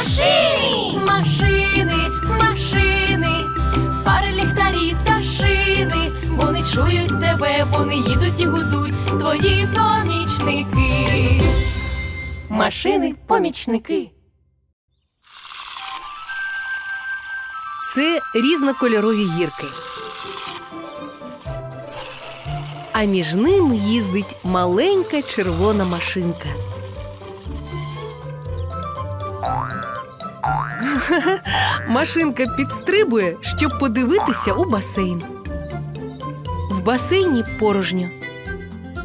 Машини! Машини, машини, фари, ліхтарі та шини. Вони чують тебе, вони їдуть і гудуть, твої помічники. Машини, помічники. Це різнокольорові гірки. А між ними їздить маленька червона машинка. Машинка підстрибує, щоб подивитися у басейн. В басейні порожньо.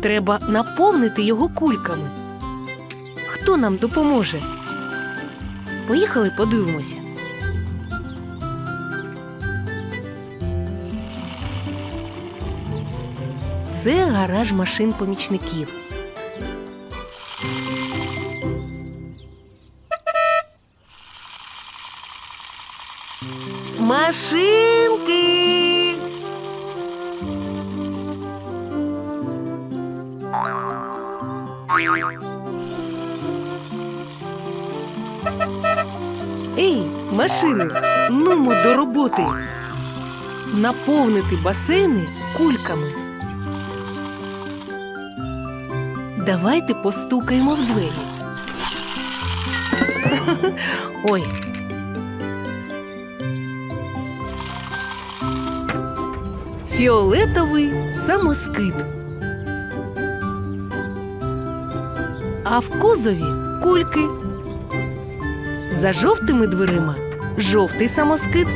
Треба наповнити його кульками. Хто нам допоможе? Поїхали подивимося. Це гараж машин помічників. Машинки. Ей, машини, нумо до роботи. Наповнити басейни кульками. Давайте постукаємо в двері. Ой. Фіолетовий самоскид. А в кузові кульки. За жовтими дверима жовтий самоскид.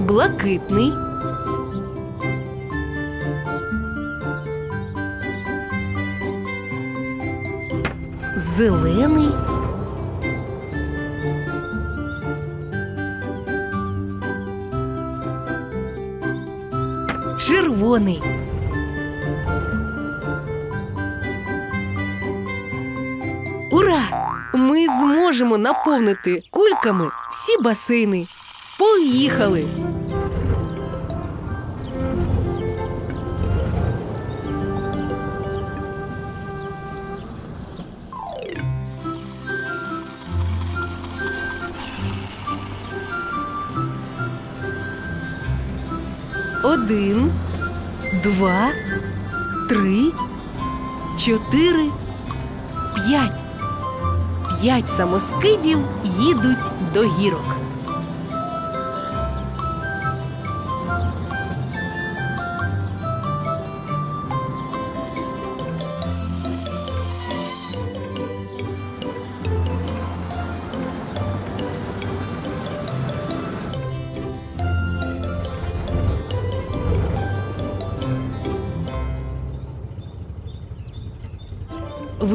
Блакитний. Зелений. Червоний. Ура! Ми зможемо наповнити кульками всі басейни. Поїхали! Один, два, три, чотири, п'ять. П'ять самоскидів їдуть до гірок.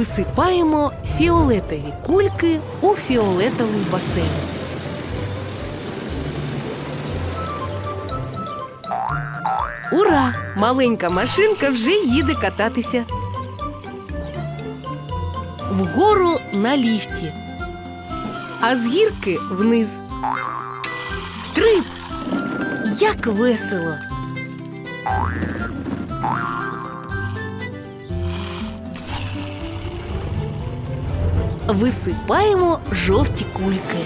Висипаємо фіолетові кульки у фіолетовий басейн. Ура! Маленька машинка вже їде кататися. Вгору на ліфті, а з гірки вниз. Стриб! Як весело! Висипаємо жовті кульки.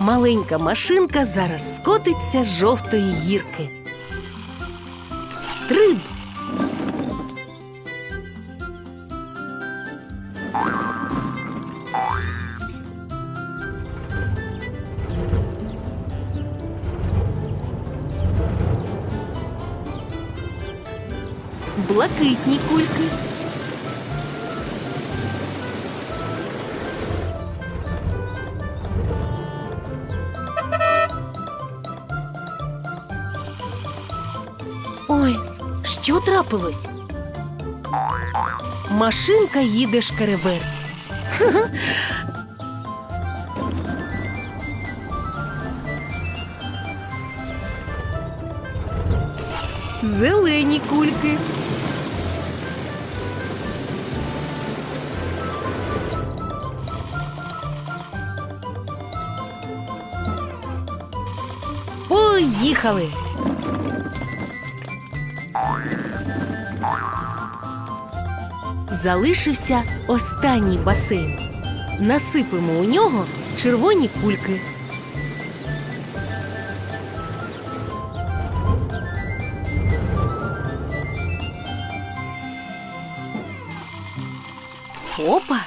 Маленька машинка зараз скотиться з жовтої гірки. Стриб! Ой, що трапилось? Машинка їде шкереберть. Зелені кульки. Поїхали. Залишився останній басейн. Насипемо у нього червоні кульки. Опа!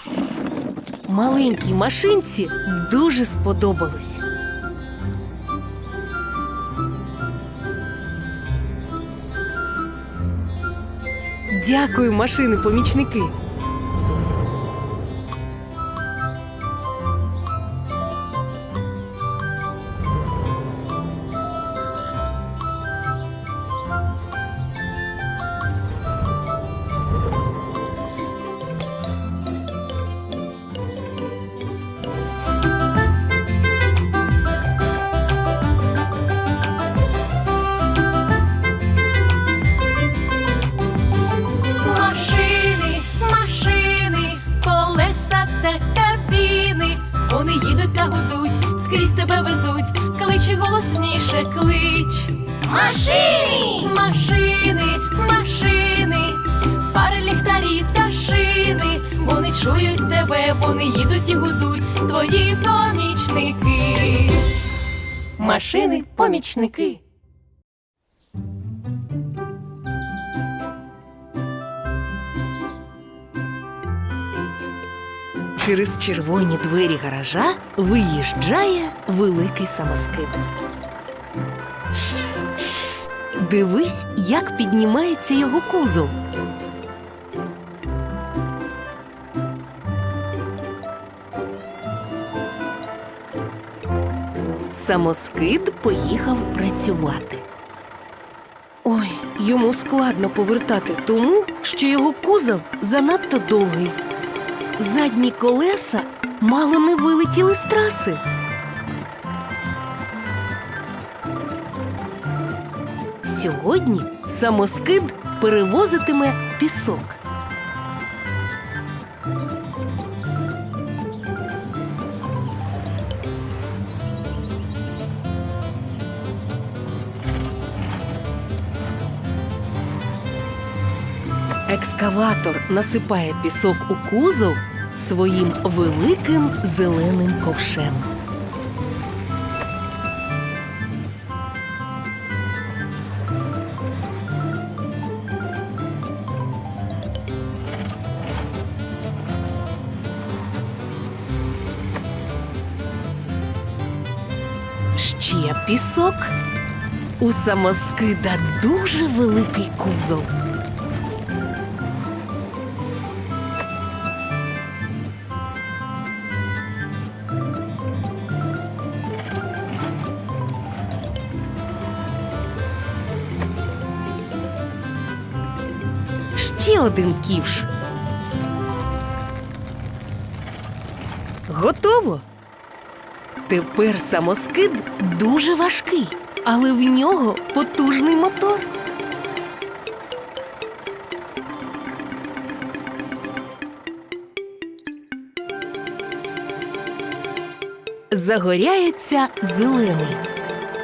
Маленькій машинці дуже сподобалось. Дякую, машини Вони їдуть та гудуть, скрізь тебе везуть. Кличе голосніше, клич. Машини! Машини, машини, фари, ліхтарі та шини. Вони чують тебе, вони їдуть і гудуть. Твої помічники. Машини, помічники. Через червоні двері гаража виїжджає великий самоскид. Дивись, як піднімається його кузов. Самоскид поїхав працювати. Ой, йому складно повертати тому, що його кузов занадто довгий. Задні колеса мало не вилетіли з траси. Сьогодні самоскид перевозитиме пісок. Екскаватор насипає пісок у кузов своїм великим зеленим ковшем. Ще пісок. У самоскида дуже великий кузов. Один ківш. Готово. Тепер самоскид дуже важкий, але в нього потужний мотор. Загоряється зелений.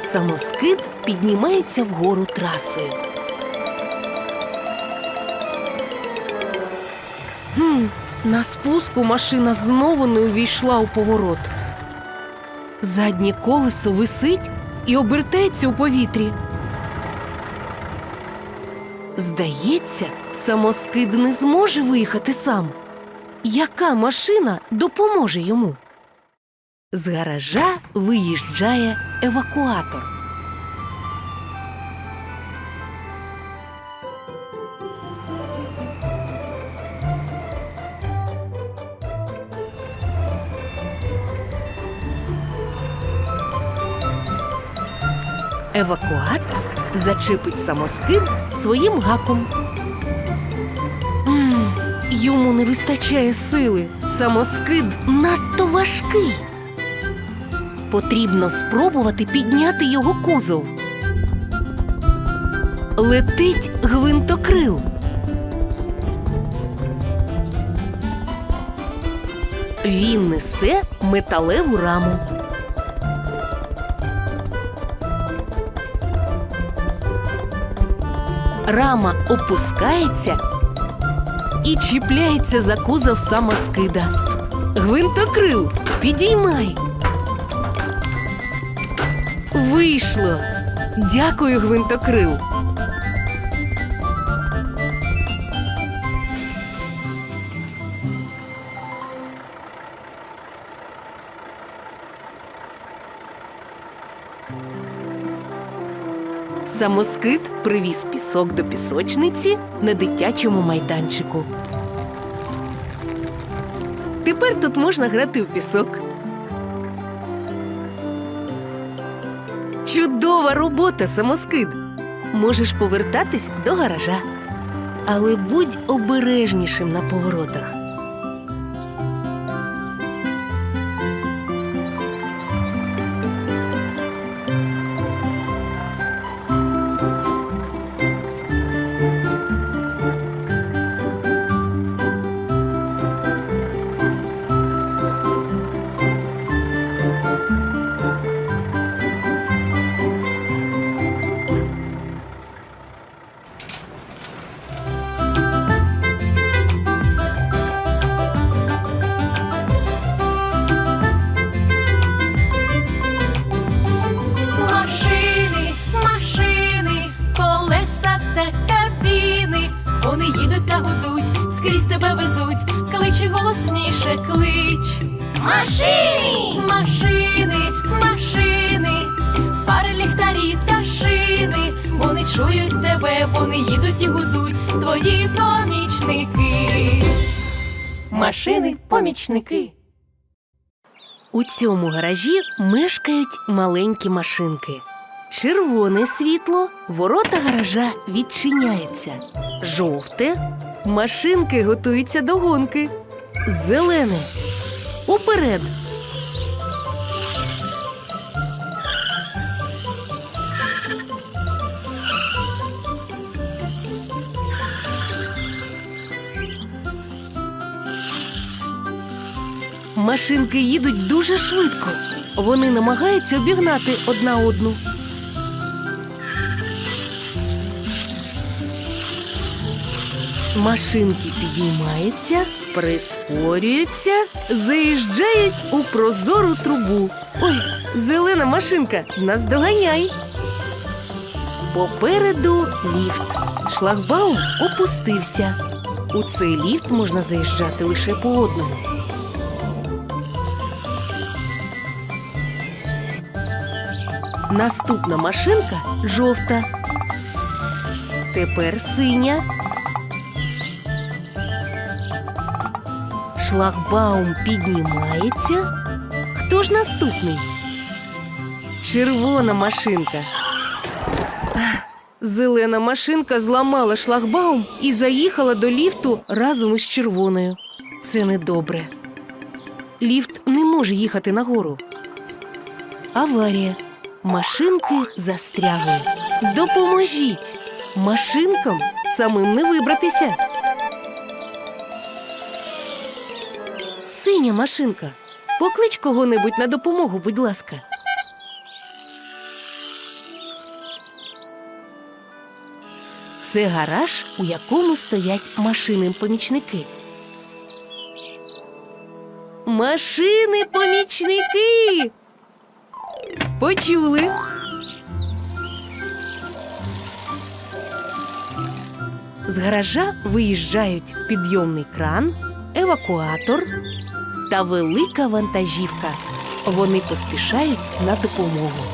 Самоскид піднімається вгору трасою. На спуску машина знову не увійшла у поворот. Заднє колесо висить і обертається у повітрі. Здається, самоскид не зможе виїхати сам. Яка машина допоможе йому? З гаража виїжджає евакуатор. Евакуатор зачепить самоскид своїм гаком. М, йому не вистачає сили. Самоскид надто важкий. Потрібно спробувати підняти його кузов. летить гвинтокрил. Він несе металеву раму. Рама опускається і чіпляється за кузов самоскида. Гвинтокрил, підіймай. Вийшло. Дякую, гвинтокрил. Самоскид привіз пісок до пісочниці на дитячому майданчику. Тепер тут можна грати в пісок. Чудова робота, самоскид. Можеш повертатись до гаража. Але будь обережнішим на поворотах. Чують тебе, вони їдуть і гудуть, твої помічники. Машини, помічники. У цьому гаражі мешкають маленькі машинки. Червоне світло, ворота гаража відчиняються. Жовте машинки готуються до гонки. Зелене уперед. Машинки їдуть дуже швидко. Вони намагаються обігнати одна одну. Машинки піднімаються, прискорюються, заїжджають у прозору трубу. Ой, зелена машинка, наздоганяй. Попереду ліфт. Шлагбаум опустився. У цей ліфт можна заїжджати лише по одному. Наступна машинка жовта. Тепер синя. Шлагбаум піднімається. Хто ж наступний? Червона машинка. Зелена машинка зламала шлагбаум і заїхала до ліфту разом із червоною. Це недобре. Ліфт не може їхати нагору. Аварія. Машинки застрягли. Допоможіть! Машинкам самим не вибратися. Синя машинка. Поклич кого-небудь на допомогу, будь ласка. Це гараж, у якому стоять машини-помічники. Машини-помічники! Почули. З гаража виїжджають підйомний кран, евакуатор та велика вантажівка. Вони поспішають на допомогу.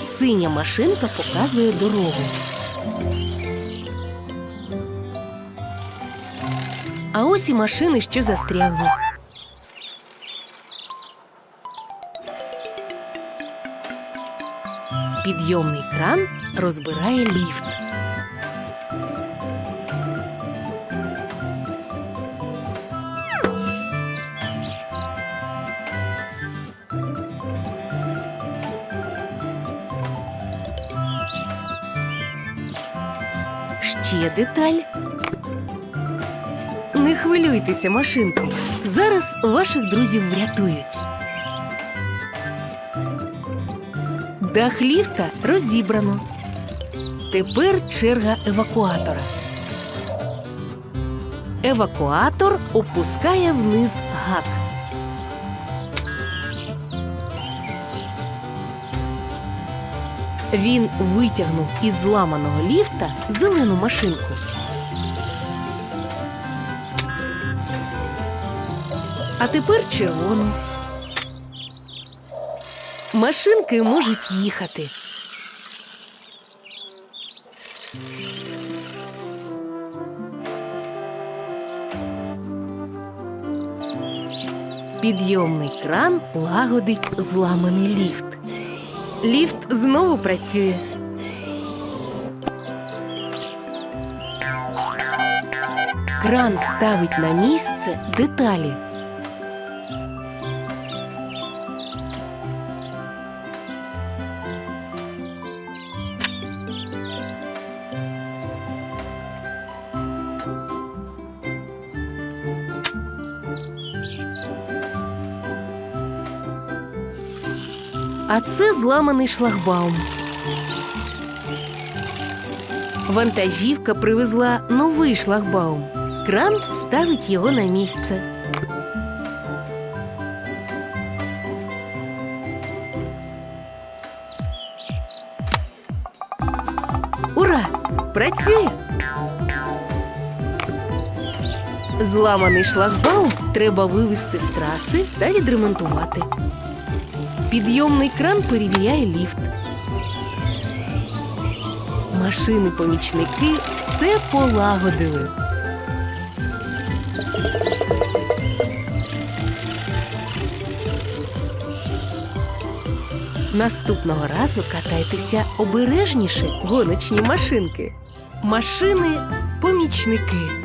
Синя машинка показує дорогу. А ось і машини, що застрягли. Підйомний кран розбирає ліфт. Ще деталь. Хвилюйтеся, машинки. Зараз ваших друзів врятують. Дах ліфта розібрано. Тепер черга евакуатора. Евакуатор опускає вниз гак. Він витягнув із зламаного ліфта зелену машинку. А тепер червону. Машинки можуть їхати. Підйомний кран лагодить зламаний ліфт. Ліфт знову працює. Кран ставить на місце деталі. А це зламаний шлагбаум. Вантажівка привезла новий шлагбаум. Кран ставить його на місце. Ура! Працює! Зламаний шлагбаум треба вивести з траси та відремонтувати. Підйомний кран перевіряє ліфт. Машини-помічники все полагодили. Наступного разу катайтеся обережніше, гоночні машинки. Машини-помічники.